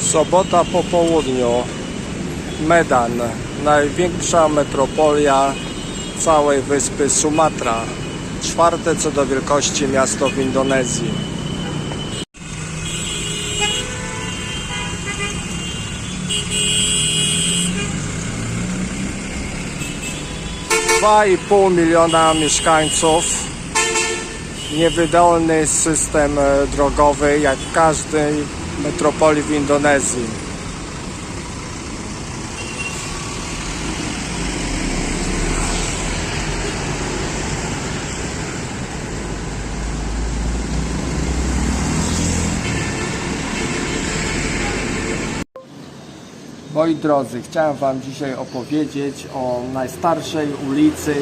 Sobota po południu. Medan, największa metropolia całej wyspy Sumatra. Czwarte co do wielkości miasto w Indonezji. Dwa i pół miliona mieszkańców, niewydolny system e, drogowy jak w każdej metropolii w Indonezji. Moi drodzy, chciałem Wam dzisiaj opowiedzieć o najstarszej ulicy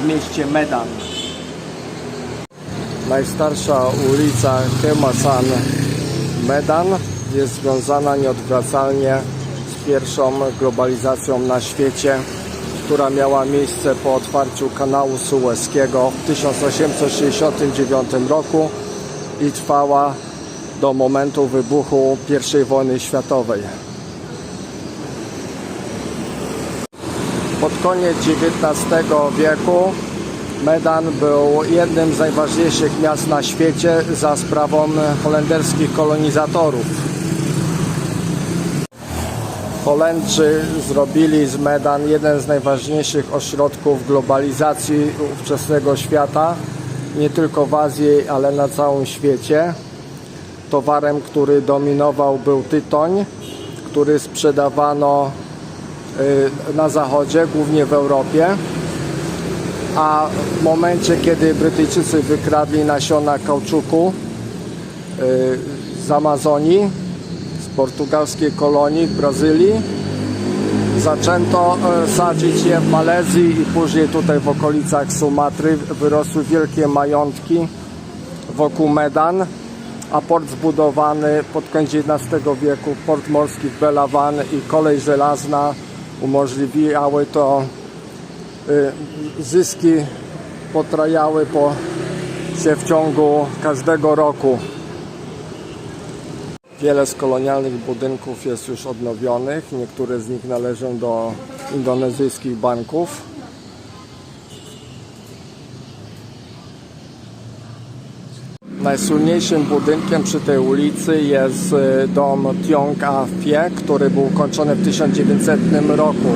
w mieście Medan. Najstarsza ulica Kemasan Medan jest związana nieodwracalnie z pierwszą globalizacją na świecie, która miała miejsce po otwarciu kanału Suezkiego w 1869 roku i trwała do momentu wybuchu I wojny światowej. Pod koniec XIX wieku Medan był jednym z najważniejszych miast na świecie za sprawą holenderskich kolonizatorów. Holendrzy zrobili z Medan jeden z najważniejszych ośrodków globalizacji ówczesnego świata, nie tylko w Azji, ale na całym świecie. Towarem, który dominował był tytoń, który sprzedawano y, na zachodzie, głównie w Europie. A w momencie, kiedy Brytyjczycy wykradli nasiona kauczuku y, z Amazonii, z portugalskiej kolonii w Brazylii, zaczęto y, sadzić je w Malezji i później tutaj w okolicach Sumatry wyrosły wielkie majątki wokół Medan, a port zbudowany pod koniec XIX wieku, port morski w Belawan i kolej żelazna umożliwiały to zyski potrajały po się w ciągu każdego roku. Wiele z kolonialnych budynków jest już odnowionych. Niektóre z nich należą do indonezyjskich banków. Najsłynniejszym budynkiem przy tej ulicy jest y, dom Tiong A Fie, który był ukończony w 1900 roku.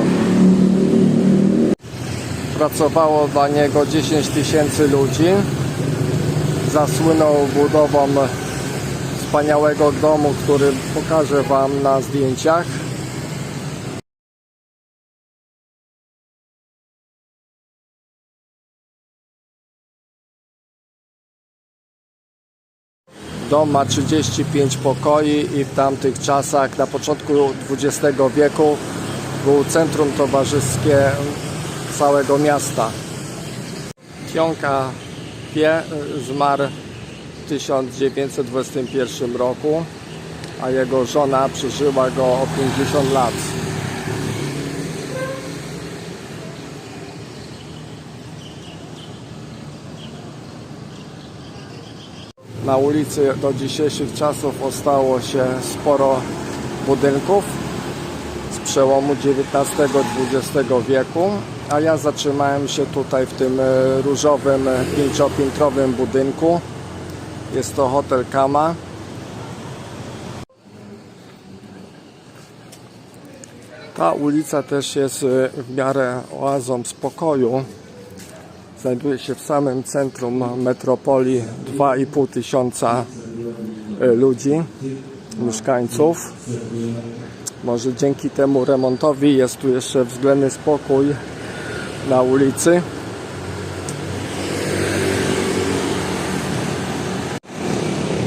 Pracowało dla niego 10 tysięcy ludzi. Zasłynął budową wspaniałego domu, który pokażę Wam na zdjęciach. Dom ma 35 pokoi i w tamtych czasach, na początku XX wieku, był centrum towarzyskie całego miasta. Tionka Pie zmarł w 1921 roku, a jego żona przeżyła go o 50 lat. Na ulicy do dzisiejszych czasów ostało się sporo budynków z przełomu XIX-XX wieku, a ja zatrzymałem się tutaj w tym e, różowym e, pięciopiętrowym budynku. Jest to hotel Kama. Ta ulica też jest e, w miarę oazą spokoju. Znajduje się w samym centrum metropolii 2,5 tysiąca ludzi, mieszkańców. Może dzięki temu remontowi jest tu jeszcze względny spokój na ulicy.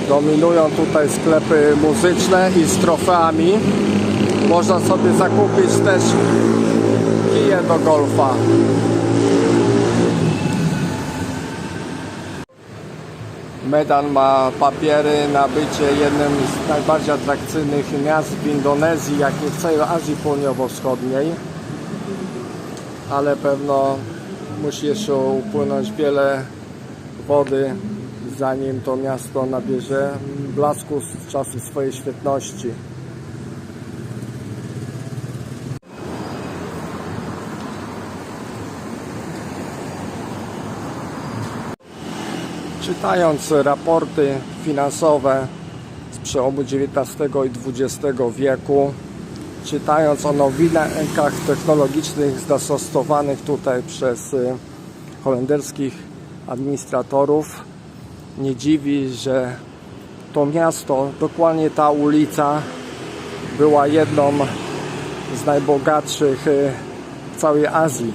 Dominują tutaj sklepy muzyczne i z trofeami. Można sobie zakupić też kije do golfa. Medan ma papiery na bycie jednym z najbardziej atrakcyjnych miast w Indonezji, jak i w całej Azji Południowo-Wschodniej ale pewno musi jeszcze upłynąć wiele wody, zanim to miasto nabierze blasku z czasu swojej świetności. Czytając raporty finansowe z przełomu XIX i XX wieku, czytając o nowinkach technologicznych zastosowanych tutaj przez y, holenderskich administratorów, nie dziwi, że to miasto, dokładnie ta ulica była jedną z najbogatszych y, w całej Azji.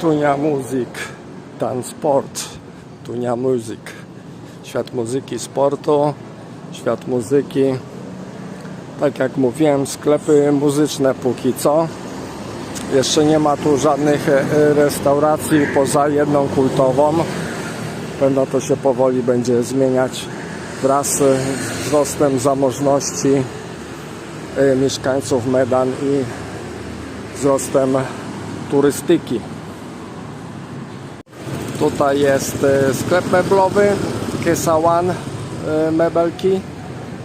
Tunia Muzyk, Dan Sport, Tunia Muzyk. Świat muzyki, sportu, świat muzyki. Tak jak mówiłem, sklepy muzyczne póki co. Jeszcze nie ma tu żadnych e, restauracji poza jedną kultową. Pewno to się powoli będzie zmieniać wraz z wzrostem zamożności e, mieszkańców Medan i wzrostem turystyki. Tutaj jest e, sklep meblowy Kesawan Mebelki.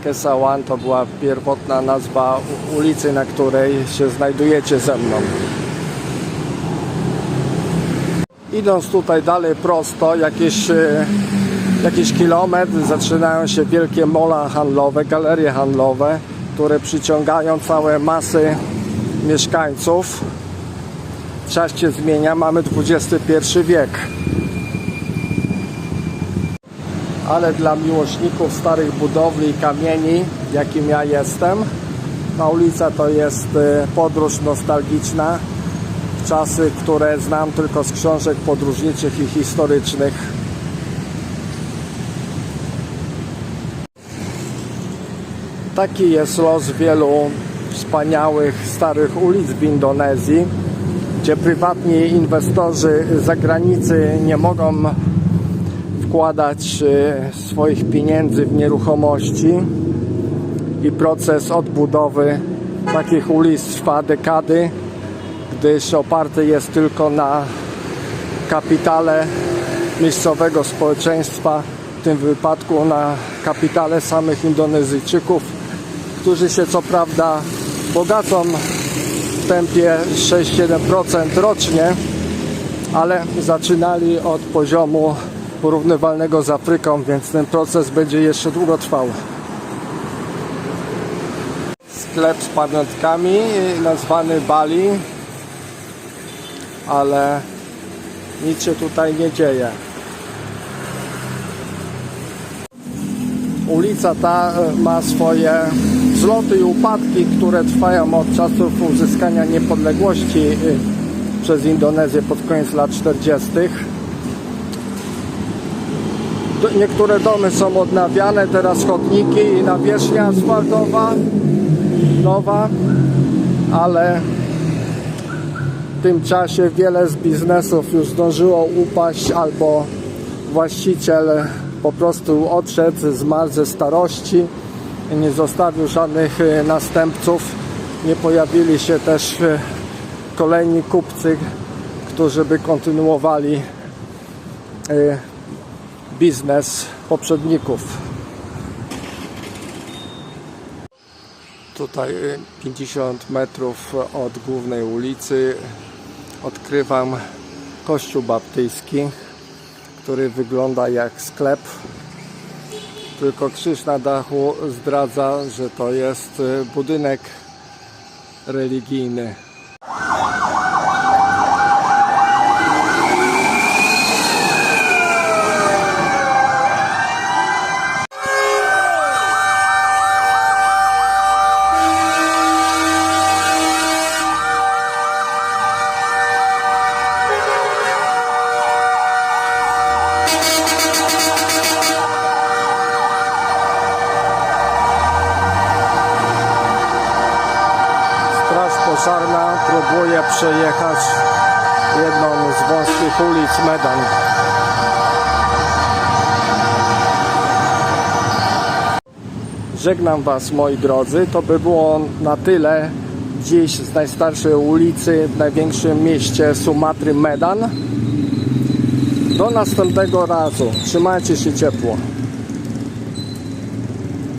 Kesawan to była pierwotna nazwa ulicy, na której się znajdujecie ze mną. Idąc tutaj dalej prosto, jakieś, e, jakiś kilometr, zaczynają się wielkie mola handlowe, galerie handlowe, które przyciągają całe masy mieszkańców. Czas się zmienia, mamy XXI wiek. Ale dla miłośników starych budowli i kamieni, jakim ja jestem, ta ulica to jest e, podróż nostalgiczna w czasy, które znam tylko z książek podróżniczych i historycznych. Taki jest los wielu wspaniałych starych ulic w Indonezji, gdzie prywatni inwestorzy z zagranicy nie mogą wkładać e, swoich pieniędzy w nieruchomości i proces odbudowy takich ulic trwa dekady, gdyż oparty jest tylko na kapitale miejscowego społeczeństwa, w tym wypadku na kapitale samych Indonezyjczyków, którzy się co prawda bogacą w tempie 6-7% rocznie, ale zaczynali od poziomu porównywalnego z Afryką, więc ten proces będzie jeszcze długo trwał. Sklep z pamiątkami nazwany Bali, ale nic się tutaj nie dzieje. Ulica ta e, ma swoje wzloty i upadki, które trwają od czasów uzyskania niepodległości e, przez Indonezję pod koniec lat 40. Niektóre domy są odnawiane, teraz chodniki i nawierzchnia asfaltowa nowa, ale w tym czasie wiele z biznesów już zdążyło upaść albo właściciel po prostu odszedł, zmarł ze starości nie zostawił żadnych e, następców. Nie pojawili się też e, kolejni kupcy, którzy by kontynuowali e, biznes poprzedników. Tutaj y, 50 metrów od głównej ulicy odkrywam kościół baptyjski, który wygląda jak sklep. Tylko krzyż na dachu zdradza, że to jest y, budynek religijny. Pożarna próbuje przejechać jedną z wąskich ulic Medan. Żegnam Was moi drodzy. To by było na tyle dziś z najstarszej ulicy w największym mieście Sumatry Medan. Do następnego razu. Trzymajcie się ciepło.